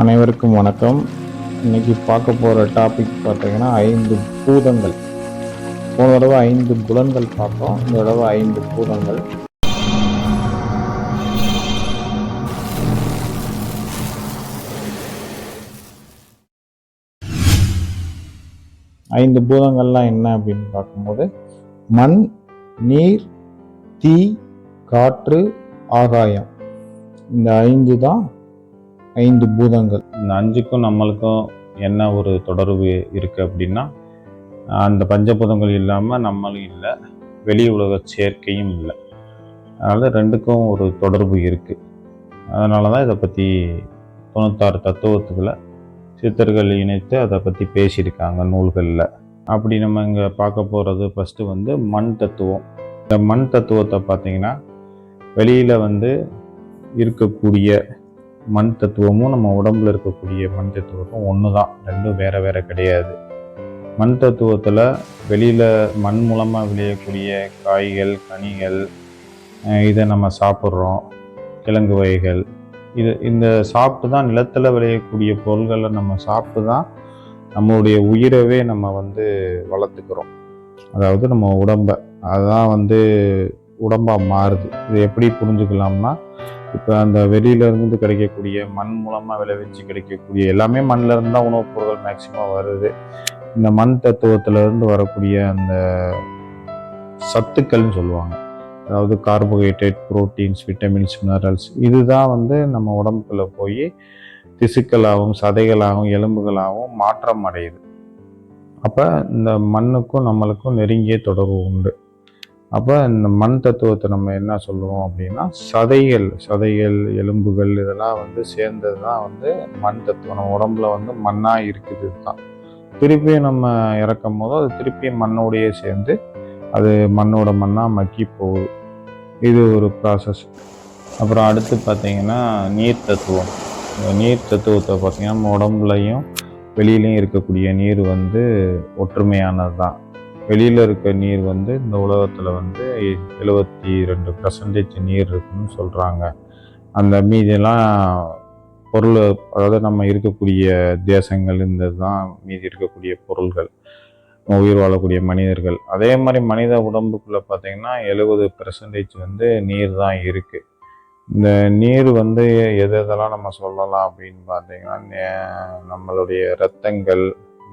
அனைவருக்கும் வணக்கம். இன்னைக்கு பார்க்க போகிற டாபிக் பார்த்தீங்கன்னா ஐந்து பூதங்கள். போன தடவை ஐந்து புலன்கள் பார்த்தோம். இந்த தடவை ஐந்து பூதங்கள். ஐந்து பூதங்கள்லாம் என்ன அப்படின்னு பார்க்கும்போது மண் நீர் தீ காற்று ஆகாயம். இந்த ஐந்து தான் ஐந்து பூதங்கள். இந்த அஞ்சுக்கும் நம்மளுக்கும் என்ன ஒரு தொடர்பு இருக்குது அப்படின்னா அந்த பஞ்சபூதங்கள் இல்லாமல் நம்மளும் இல்லை வெளி உலக சேர்க்கையும் இல்லை. அதனால் ரெண்டுக்கும் ஒரு தொடர்பு இருக்குது அதனால தான் இதை பற்றி தொண்ணூத்தாறு தத்துவத்துக்களை சித்தர்கள் இணைத்து அதை பற்றி பேசியிருக்காங்க நூல்களில். அப்படி நம்ம இங்கே பார்க்க போகிறது ஃபஸ்ட்டு வந்து மண் தத்துவம். இந்த மண் தத்துவத்தை பார்த்திங்கன்னா வெளியில் வந்து இருக்கக்கூடிய மண் தத்துவமும் நம்ம உடம்புல இருக்கக்கூடிய மண் தத்துவமும் ஒன்று தான் ரெண்டும் வேற வேற கிடையாது. மண் தத்துவத்தில் வெளியில் மண் மூலமாக விளையக்கூடிய காய்கள் கனிகள் இதை நம்ம சாப்பிட்றோம். கிழங்கு வகைகள். இது இந்த சாப்பிட்டு தான் நிலத்தில் விளையக்கூடிய பொருள்களை நம்ம சாப்பிட்டு தான் நம்மளுடைய உயிரவே நம்ம வந்து வளர்த்துக்கிறோம். அதாவது நம்ம உடம்பை. அதுதான் வந்து உடம்பாக மாறுது. இது எப்படி புரிஞ்சுக்கலாம்னா இப்போ அந்த வெளியில இருந்து கிடைக்கக்கூடிய மண் மூலமாக விளைவிச்சு கிடைக்கக்கூடிய எல்லாமே மண்ணிலேருந்து தான் உணவுப் பொருட்கள் மேக்சிமம் வருது. இந்த மண் தத்துவத்திலேருந்து வரக்கூடிய அந்த சத்துக்கள்னு சொல்லுவாங்க. அதாவது கார்போஹைட்ரேட் புரோட்டீன்ஸ் விட்டமின்ஸ் மினரல்ஸ் இதுதான் வந்து நம்ம உடம்புக்குள்ளே போய் திசுக்களாகவும் சதைகளாகவும் எலும்புகளாகவும் மாற்றம் அடையுது. அப்போ இந்த மண்ணுக்கும் நம்மளுக்கும் நெருங்கிய தொடர்பு உண்டு. அப்போ இந்த மண் தத்துவத்தை நம்ம என்ன சொல்லுவோம் அப்படின்னா சதைகள் சதைகள் எலும்புகள் இதெல்லாம் வந்து சேர்ந்தது தான் வந்து மண் தத்துவம். நம்ம உடம்புல வந்து மண்ணாக இருக்குது தான் திருப்பியும் நம்ம இறக்கும் போது அது திருப்பியும் மண்ணோடையே சேர்ந்து அது மண்ணோட மண்ணாக மக்கி போகுது. இது ஒரு ப்ராசஸ் அப்புறம் அடுத்து பார்த்தீங்கன்னா நீர் தத்துவம். இந்த நீர் தத்துவத்தை பார்த்தீங்கன்னா நம்ம உடம்புலையும் வெளியிலையும் இருக்கக்கூடிய நீர் வந்து ஒற்றுமையானது தான் வெளியில் இருக்க நீர் வந்து இந்த உலகத்தில் வந்து எழுபத்தி ரெண்டு பர்சன்டேஜ் நீர் இருக்குன்னு சொல்கிறாங்க அந்த மீதியெல்லாம் பொருள் அதாவது நம்ம இருக்கக்கூடிய தேசங்கள் இந்த தான் மீதி இருக்கக்கூடிய பொருள்கள். உயிர் வாழக்கூடிய மனிதர்கள். அதே மாதிரி மனித உடம்புக்குள்ளே பார்த்தீங்கன்னா எழுபது பெர்சன்டேஜ் வந்து நீர் தான் இருக்குது இந்த நீர் வந்து எது எதெல்லாம் நம்ம சொல்லலாம் அப்படின்னு பார்த்தீங்கன்னா நே- நம்மளுடைய இரத்தங்கள்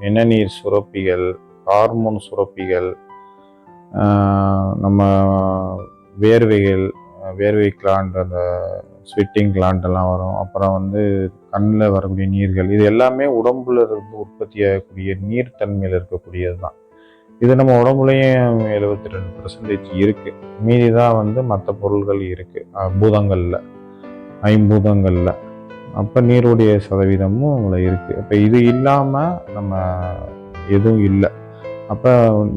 நிணநீர் சுரப்பிகள் ஹார்மோன் சுரப்பிகள் நம்ம வேர்வைகள் வேர்வை கிளாண்ட் அந்த ஸ்வெட்டிங் கிளாண்டெல்லாம் வரும். அப்புறம் வந்து கண்ணில் வரக்கூடிய நீர்கள் இது எல்லாமே உடம்புல இருந்து உற்பத்தி ஆகக்கூடிய நீர்த்தன்மையில் இருக்கக்கூடியது தான். இது நம்ம உடம்புலையும் எழுபத்தி ரெண்டு பர்சன்டேஜ் இருக்குது மீதி தான் வந்து மற்ற பொருள்கள் இருக்குது பூதங்களில் ஐம்பூதங்களில். அப்போ நீருடைய சதவீதமும் அதில் இருக்குது அப்போ இது இல்லாமல் நம்ம எதுவும் இல்லை. அப்போ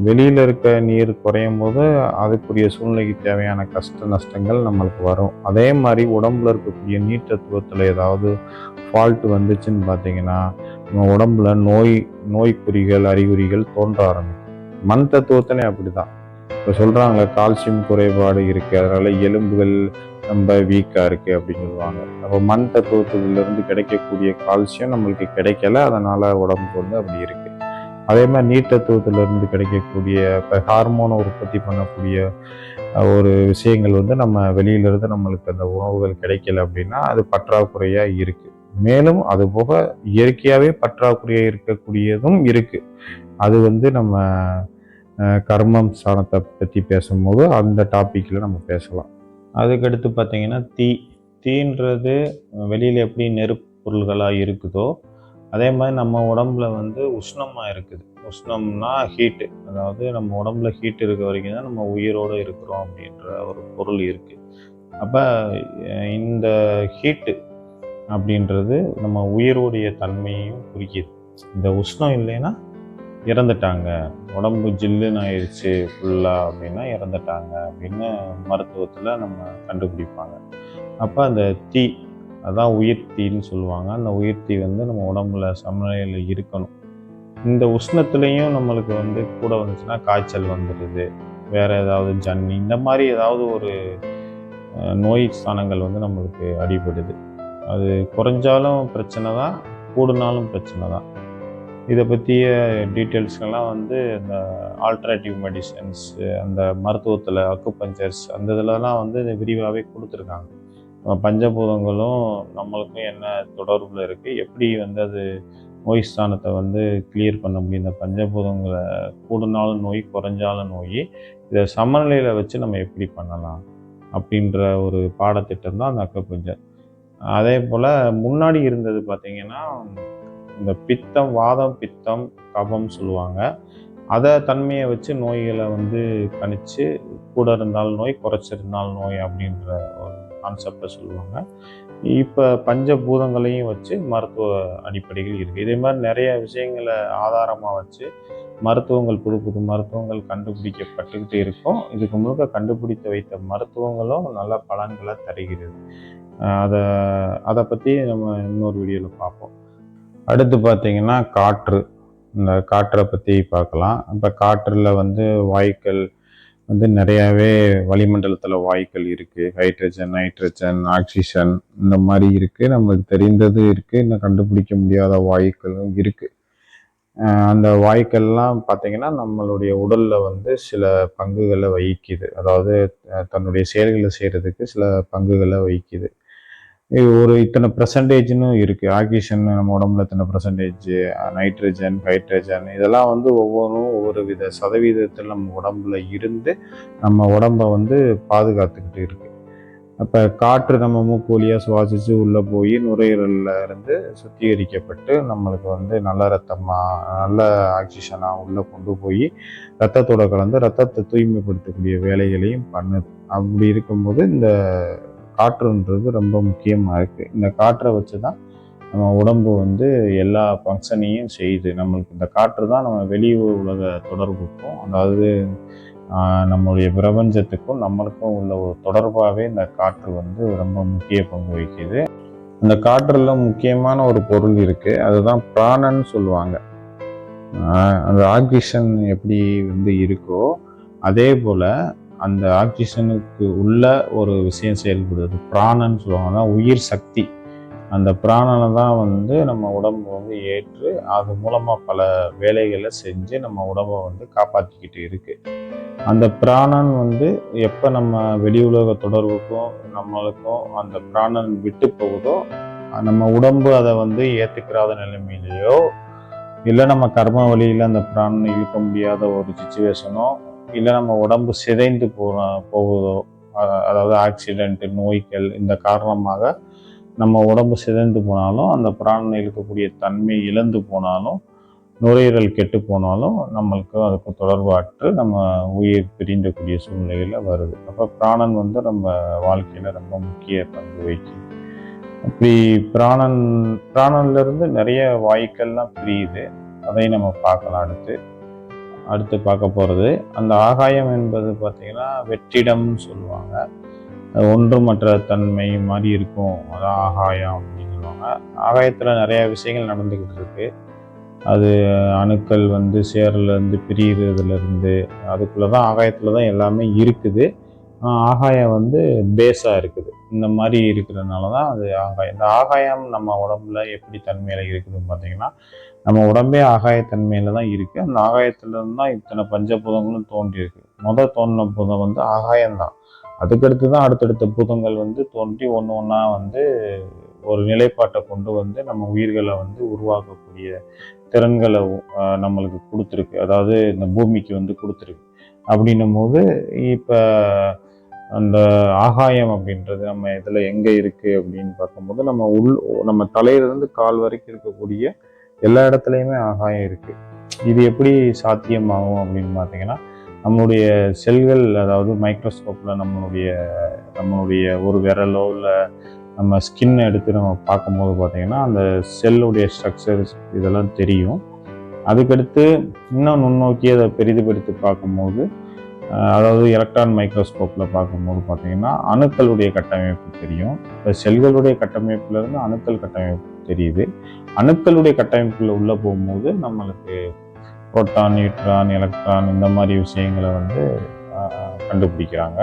வெளியில் இருக்க நீர் குறையும் போது அதுக்குரிய சூழ்நிலைக்கு தேவையான கஷ்ட நஷ்டங்கள் நம்மளுக்கு வரும். அதே மாதிரி உடம்புல இருக்கக்கூடிய நீர் தத்துவத்தில் ஏதாவது ஃபால்ட் வந்துச்சுன்னு பார்த்தீங்கன்னா நம்ம உடம்புல நோய் நோய்க்குறிகள் அறிகுறிகள் தோன்ற ஆரம்பிக்கும். மண் தத்துவத்திலே அப்படிதான். இப்போ சொல்கிறாங்க கால்சியம் குறைபாடு இருக்குது அதனால் எலும்புகள் ரொம்ப வீக்காக இருக்குது அப்படின்னு சொல்லுவாங்க. அப்போ மண் தத்துவத்திலிருந்து கிடைக்கக்கூடிய கால்சியம் நம்மளுக்கு கிடைக்கல. அதனால் உடம்புக்கு வந்து அப்படி இருக்குது அதே மாதிரி நீர் தத்துவத்திலிருந்து கிடைக்கக்கூடிய இப்போ ஹார்மோனை உற்பத்தி பண்ணக்கூடிய ஒரு விஷயங்கள் வந்து நம்ம வெளியிலிருந்து நம்மளுக்கு அந்த உணவுகள் கிடைக்கல அப்படின்னா அது பற்றாக்குறையாக இருக்குது மேலும் அது போக இயற்கையாகவே பற்றாக்குறையாக இருக்கக்கூடியதும் இருக்குது அது வந்து நம்ம கர்மம் ஸ்தானத்தை பற்றி பேசும்போது அந்த டாப்பிக்கில் நம்ம பேசலாம். அதுக்கடுத்து பார்த்தீங்கன்னா தீ தீன்றது வெளியில் எப்படி நெருப்பு பொருள்களாக இருக்குதோ அதே மாதிரி நம்ம உடம்புல வந்து உஷ்ணமாக இருக்குது. உஷ்ணம்னா ஹீட்டு அதாவது நம்ம உடம்புல ஹீட் இருக்க வரைக்கும் தான் நம்ம உயிரோடு இருக்கிறோம் அப்படின்ற ஒரு பொருள் இருக்குது அப்போ இந்த ஹீட்டு அப்படின்றது நம்ம உயிரோடைய தன்மையையும் குறிக்கிது. இந்த உஷ்ணம் இல்லைன்னா இறந்துட்டாங்க. உடம்பு ஜில்லுன்னு ஆயிடுச்சு ஃபுல்லாக அப்படின்னா இறந்துட்டாங்க அப்படின்னு மருத்துவத்தில் நம்ம கண்டுபிடிப்பாங்க. அப்போ அந்த தீ அதான் உயிர்த்தின்னு சொல்லுவாங்க. அந்த உயிர்த்தி வந்து நம்ம உடம்புல சமநிலையில் இருக்கணும். இந்த உஷ்ணத்துலேயும் நம்மளுக்கு வந்து கூட வந்துச்சுன்னா காய்ச்சல் வந்துடுது வேறு ஏதாவது ஜன்னி இந்த மாதிரி ஏதாவது ஒரு நோய் ஸ்தானங்கள் வந்து நம்மளுக்கு அடிபடுது. அது குறைஞ்சாலும் பிரச்சனை தான் கூடுனாலும் பிரச்சனை தான். இதை பற்றிய டீட்டெயில்ஸ்கெல்லாம் வந்து இந்த ஆல்டர்னேட்டிவ் மெடிசன்ஸ் அந்த மருத்துவத்தில் அக்குபஞ்சர்ஸ் அந்த இதில்லாம் வந்து விரிவாகவே கொடுத்துருக்காங்க. பஞ்சபூதங்களும் நம்மளுக்கும் என்ன தொடர்பில் இருக்குது எப்படி வந்து அது நோய் ஸ்தானத்தை வந்து கிளியர் பண்ண முடியும்? இந்த பஞ்சபூதங்களை கூடுனாலும் நோய் குறைஞ்சாலும் நோய் இதை சமநிலையில் வச்சு நம்ம எப்படி பண்ணலாம்? அப்படின்ற ஒரு பாடத்திட்டம் தான் அந்த அக்குபஞ்சர் அதே போல் முன்னாடி இருந்தது பார்த்திங்கன்னா இந்த பித்தம் வாதம் பித்தம் கபம் சொல்லுவாங்க. அதை தன்மையை வச்சு நோய்களை வந்து கணிச்சு கூட இருந்தால் நோய் குறைச்சிருந்தால் நோய் அப்படின்ற ஒரு கான்செப்டை சொல்லுவாங்க. இப்போ பஞ்சபூதங்களையும் வச்சு மருத்துவ அடிப்படைகள் இருக்குது இதே மாதிரி நிறைய விஷயங்களை ஆதாரமாக வச்சு மருத்துவங்கள் புது புது மருத்துவங்கள் கண்டுபிடிக்கப்பட்டுக்கிட்டு இருக்கும். இதுக்கு முழுக்க கண்டுபிடித்து வைத்த மருத்துவங்களும் நல்ல பலன்களை தருகிறது. அதை அதை பற்றி நம்ம இன்னொரு வீடியோவில் பார்ப்போம். அடுத்து பார்த்தீங்கன்னா காற்று. இந்த காற்றை பற்றி பார்க்கலாம். இப்போ காற்றில் வந்து வாய்க்கள் வந்து நிறையாவே வளிமண்டலத்தில் வாயுக்கள் இருக்குது ஹைட்ரஜன் நைட்ரஜன் ஆக்சிஜன் இந்த மாதிரி இருக்குது நமக்கு தெரிந்தது இருக்குது இன்னும் கண்டுபிடிக்க முடியாத வாயுக்களும் இருக்குது அந்த வாயுக்கள்லாம் பார்த்தீங்கன்னா நம்மளுடைய உடலில் வந்து சில பங்குகளை வகிக்குது. அதாவது தன்னுடைய செயல்களை செய்கிறதுக்கு சில பங்குகளை வகிக்குது. ஒரு இத்தனை பர்சன்டேஜ்னு இருக்குது ஆக்சிஜன் நம்ம உடம்புல இத்தனை பர்சன்டேஜ் நைட்ரஜன் ஹைட்ரஜன் இதெல்லாம் வந்து ஒவ்வொன்றும் ஒவ்வொரு வித சதவீதத்தில் நம்ம உடம்புல இருந்து நம்ம உடம்ப வந்து பாதுகாத்துக்கிட்டு இருக்குது அப்போ காற்று நம்ம மூக்கு வழியாக சுவாசித்து உள்ளே போய் நுரையீரலில் இருந்து சுத்திகரிக்கப்பட்டு நம்மளுக்கு வந்து நல்ல ரத்தமாக நல்ல ஆக்சிஜனாக உள்ளே கொண்டு போய் ரத்தத்தோட கலந்து ரத்தத்தை தூய்மைப்படுத்தக்கூடிய வேலைகளையும் பண்ணுது அப்படி இருக்கும்போது இந்த காற்றுன்றது ரொம்ப முக்கியமாக இருக்குது இந்த காற்றை வச்சு தான் நம்ம உடம்பு வந்து எல்லா ஃபங்க்ஷனையும் செய்யுது. நம்மளுக்கு இந்த காற்று தான் நம்ம வெளி உலக தொடர்புக்கும் அதாவது நம்மளுடைய பிரபஞ்சத்துக்கும் நம்மளுக்கும் உள்ள ஒரு தொடர்பாகவே இந்த காற்று வந்து ரொம்ப முக்கிய பங்கு வகிக்குது. அந்த காற்றில் முக்கியமான ஒரு பொருள் இருக்குது அதுதான் பிராணன்னு சொல்லுவாங்க. அந்த ஆக்சிஜன் எப்படி வந்து இருக்கோ அதே போல் அந்த ஆக்சிஜனுக்கு உள்ள ஒரு விஷயம் செயல்படுது. பிராணன்னு சொல்லுவாங்க. அதான் உயிர் சக்தி. அந்த பிராணனை தான் வந்து நம்ம உடம்பு வந்து ஏற்று அது மூலமாக பல வேலைகளை செஞ்சு நம்ம உடம்பை வந்து காப்பாற்றிக்கிட்டு இருக்குது அந்த பிராணன் வந்து எப்போ நம்ம வெளி உலக தொடர்புக்கும் நம்மளுக்கும் அந்த பிராணன் விட்டு போகுதோ நம்ம உடம்பு அதை வந்து ஏற்றுக்கிறாத நிலைமையிலையோ இல்லை நம்ம கர்ம வழியில் அந்த பிராணனை இழுக்க முடியாத ஒரு சுச்சுவேஷனோ இல்லை நம்ம உடம்பு சிதைந்து போன போகுதோ அதாவது ஆக்சிடென்ட் நோய்கள் இந்த காரணமாக நம்ம உடம்பு சிதைந்து போனாலும் அந்த பிராணனை இருக்கக்கூடிய தன்மை இழந்து போனாலும் நுரையீரல் கெட்டு போனாலும் நம்மளுக்கு அதுக்கு தொடர்பாற்று நம்ம உயிர் பிரிந்தக்கூடிய சூழ்நிலையில் வருது. அப்போ பிராணன் வந்து நம்ம வாழ்க்கையில் ரொம்ப முக்கிய பங்கு வகிக்குது. அப்படி பிராணன் பிராணன்லேருந்து நிறைய வாய்க்கள்லாம் பிரியுது. அதை நம்ம பார்க்கலாம் அடுத்து. அடுத்து பார்க்க போகிறது அந்த ஆகாயம் என்பது பார்த்திங்கன்னா வெற்றிடம்னு சொல்லுவாங்க. ஒன்றுமற்ற தன்மை மாதிரி இருக்கும். அதான் ஆகாயம் அப்படின்னு சொல்லுவாங்க. ஆகாயத்தில் நிறையா விஷயங்கள் நடந்துக்கிட்டு இருக்கு. அது அணுக்கள் வந்து சேரலேருந்து பிரிகிறதுலேருந்து அதுக்குள்ளே தான் ஆகாயத்தில் தான் எல்லாமே இருக்குது. ஆகாயம் வந்து பேஸாக இருக்குது. இந்த மாதிரி இருக்கிறதுனால தான் அது ஆகாயம். இந்த ஆகாயம் நம்ம உடம்புல எப்படி தன்மையில் இருக்குதுன்னு பார்த்தீங்கன்னா நம்ம உடம்பே ஆகாயத்தன்மையில தான் இருக்குது அந்த ஆகாயத்திலிருந்து தான் இத்தனை பஞ்சபூதங்களும் தோன்றியிருக்கு. முதல் தோன்றின பூதம் வந்து ஆகாயம்தான் அதுக்கடுத்து தான் அடுத்தடுத்த பூதங்கள் வந்து தோன்றி ஒன்று ஒன்றா வந்து ஒரு நிலைப்பாட்டை கொண்டு வந்து நம்ம உயிர்களை வந்து உருவாக்கக்கூடிய திறன்களை நம்மளுக்கு கொடுத்துருக்கு. அதாவது இந்த பூமிக்கு வந்து கொடுத்துருக்கு. அப்படின்னும் போது இப்போ அந்த ஆகாயம் அப்படின்றது நம்ம இதில் எங்கே இருக்குது அப்படின்னு பார்க்கும்போது நம்ம உள் நம்ம தலையிலேருந்து கால் வரைக்கும் இருக்கக்கூடிய எல்லா இடத்துலையுமே ஆகாயம் இருக்குது இது எப்படி சாத்தியமாகும் அப்படின்னு பார்த்தீங்கன்னா நம்மளுடைய செல்கள் அதாவது மைக்ரோஸ்கோப்பில் நம்மளுடைய நம்மளுடைய ஒரு விரலோ இல்லை நம்ம ஸ்கின் எடுத்து நம்ம பார்க்கும்போது பார்த்தீங்கன்னா அந்த செல்லுடைய ஸ்ட்ரக்சர்ஸ் இதெல்லாம் தெரியும். அதுக்கடுத்து இன்னும் நுண்ணோக்கி அதை பெரிதுபடுத்தி பார்க்கும்போது அதாவது எலக்ட்ரான் மைக்ரோஸ்கோப்பில் பார்க்கும்போது பார்த்தீங்கன்னா அணுக்களுடைய கட்டமைப்பு தெரியும். இப்போ செல்களுடைய கட்டமைப்புலேருந்து அணுக்கள் கட்டமைப்பு தெரியுது. அணுக்களுடைய கட்டமைப்பில் உள்ளே போகும்போது நம்மளுக்கு புரோட்டான் நியூட்ரான் எலக்ட்ரான் இந்த மாதிரி விஷயங்களை வந்து கண்டுபிடிக்கிறாங்க.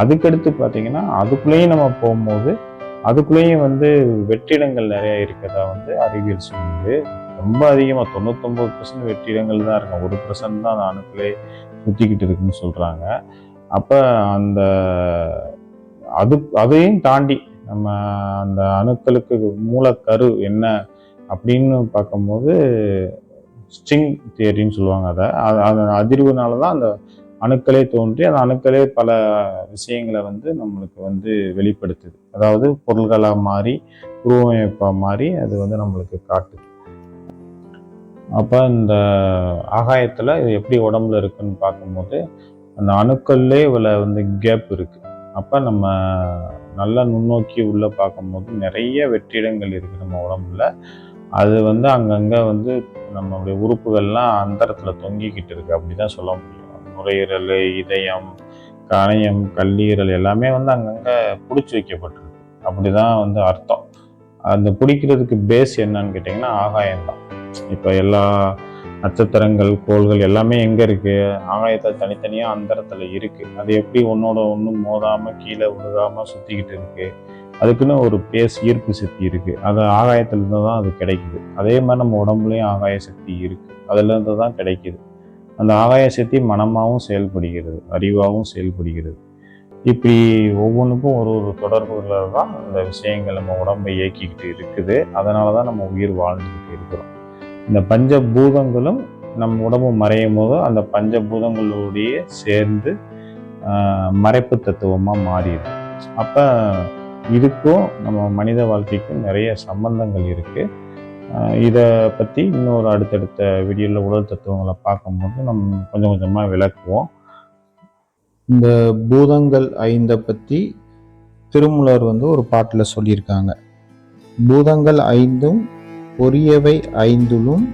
அதுக்கடுத்து பார்த்தீங்கன்னா அதுக்குள்ளேயும் நம்ம போகும்போது அதுக்குள்ளேயும் வந்து வெற்றிடங்கள் நிறையா இருக்கிறதா வந்து அறிவியல் சொல்லுது. ரொம்ப அதிகமாக தொண்ணூத்தொம்பது பர்சன்ட் வெற்றிடங்கள் தான் இருக்கும். ஒரு பர்சன்ட் தான் அந்த அணுக்களே சுற்றிக்கிட்டு இருக்குன்னு சொல்கிறாங்க அப்போ அந்த அது அதையும் தாண்டி நம்ம அந்த அணுக்களுக்கு மூலக்கரு என்ன அப்படின்னு பார்க்கும்போது ஸ்ட்ரிங் தியரின்னு சொல்லுவாங்க அதை. அது அதன் அதிர்வுனால தான் அந்த அணுக்களே தோன்றி அந்த அணுக்களே பல விஷயங்களை வந்து நம்மளுக்கு வந்து வெளிப்படுத்துது. அதாவது பொருள்களாக மாறி உருவமைப்பாக மாறி அது வந்து நம்மளுக்கு காட்டுது. அப்போ இந்த ஆகாயத்தில் இது எப்படி உடம்புல இருக்குன்னு பார்க்கும்போது அந்த அணுக்கள்லே இவ்வளோ வந்து கேப் இருக்குது அப்போ நம்ம நல்லா நுண்ணோக்கி உள்ளே பார்க்கும்போது நிறைய வெற்றிடங்கள் இருக்குது நம்ம உடம்புல. அது வந்து அங்கங்கே வந்து நம்மளுடைய உறுப்புகள்லாம் அந்தரத்தில் தொங்கிக்கிட்டு இருக்கு. அப்படி தான் சொல்ல முடியும். நுரையீரல் இதயம் கணையம் கல்லீரல் எல்லாமே வந்து அங்கங்கே பிடிச்சி வைக்கப்பட்டிருக்கு. அப்படி தான் வந்து அர்த்தம். அந்த பிடிக்கிறதுக்கு பேஸ் என்னன்னு கேட்டிங்கன்னா ஆகாயம் தான் இப்போ எல்லா நட்சத்திரங்கள் கோள்கள் எல்லாமே எங்கே இருக்குது ஆகாயத்தில் தனித்தனியாக அந்தரத்தில் இருக்குது அது எப்படி ஒன்றோட ஒன்றும் மோதாமல் கீழே விழுகாமல் சுற்றிக்கிட்டு இருக்குது அதுக்குன்னு ஒரு பேஸ் ஈர்ப்பு சக்தி இருக்குது அது ஆகாயத்துலேருந்து தான் அது கிடைக்குது. அதே மாதிரி நம்ம உடம்புலையும் ஆகாய சக்தி இருக்குது அதுலேருந்து தான் கிடைக்குது. அந்த ஆகாய சக்தி மனமாகவும் செயல்படுகிறது. அறிவாகவும் செயல்படுகிறது. இப்படி ஒவ்வொன்றுக்கும் ஒரு ஒரு தொடர்புகளில் தான் இந்த விஷயங்கள் நம்ம உடம்பை இயக்கிக்கிட்டு இருக்குது. அதனால தான் நம்ம உயிர் வாழ்ந்துக்கிட்டு இருக்கிறோம். இந்த பஞ்சபூதங்களும் நம்ம உடம்பு மறையும் போது அந்த பஞ்சபூதங்களோடையே சேர்ந்து ஆஹ், மறைப்பு தத்துவமாக மாறிடும். அப்போ இதுக்கும் நம்ம மனித வாழ்க்கைக்கும் நிறைய சம்பந்தங்கள் இருக்குது இதை பற்றி இன்னொரு அடுத்தடுத்த வீடியோவில் உடல் தத்துவங்களை பார்க்கும்போது நம்ம கொஞ்சம் கொஞ்சமாக விளக்குவோம். இந்த பூதங்கள் ஐந்தை பற்றி திருமூலர் வந்து ஒரு பாட்டில் சொல்லியிருக்காங்க. பூதங்கள் ஐந்தும் பொரியவை ஐந்துலும்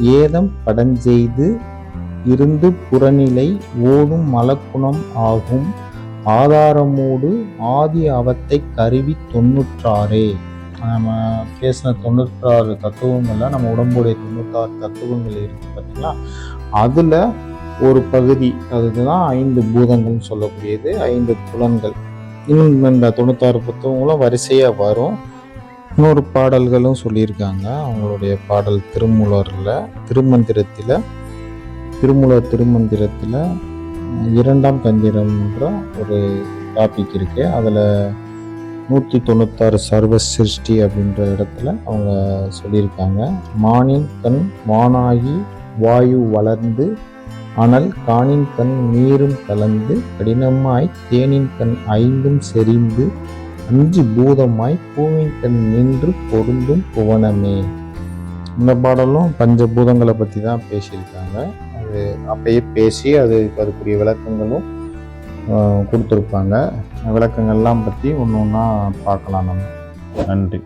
ஏதம் படஞ்செய்து இருந்து புறநிலை ஓடும் மலக்குணம் ஆகும். ஆதாரமோடு ஆதி அவத்தை கருவி தொண்ணூற்றாறே நம்ம பேசின தொண்ணூற்றாறு தத்துவங்கள்லாம் நம்ம உடம்புடைய தொண்ணூற்றாறு தத்துவங்கள் இருக்கு பார்த்தீங்களா? அதில் ஒரு பகுதி அதுதான் ஐந்து பூதங்கள்னு சொல்லக்கூடியது ஐந்து புலன்கள். இன்னும் இந்த தொண்ணூத்தாறு புத்தகங்களும் வரிசையாக வரும். இன்னொரு பாடல்களும் சொல்லியிருக்காங்க. அவங்களுடைய பாடல் திருமூலரில் திருமந்திரத்தில் திருமூலர் திருமந்திரத்தில் இரண்டாம் தந்திரம்ன்ற ஒரு டாபிக் இருக்குது அதில் நூற்றி தொண்ணூத்தாறு சர்வ சிருஷ்டி அப்படின்ற இடத்துல அவங்க சொல்லியிருக்காங்க. மானின் கண் வானாகி வாயு வளர்ந்து ஆனால் காணின் கண் நீரும் கலந்து கடினமாய் தேனின் கண் ஐந்தும் செறிந்து அஞ்சு பூதமாய் பூவின் கண் நின்று பொருந்தும் புவனமே. இந்த பாடலும் பஞ்சபூதங்களை பற்றி தான் பேசியிருக்காங்க. அது அப்பயே பேசி அதுக்கு அதுக்குரிய விளக்கங்களும் கொடுத்துருப்பாங்க. விளக்கங்கள்லாம் பற்றி ஒன்று ஒன்றா பார்க்கலாம் நம்ம. நன்றி.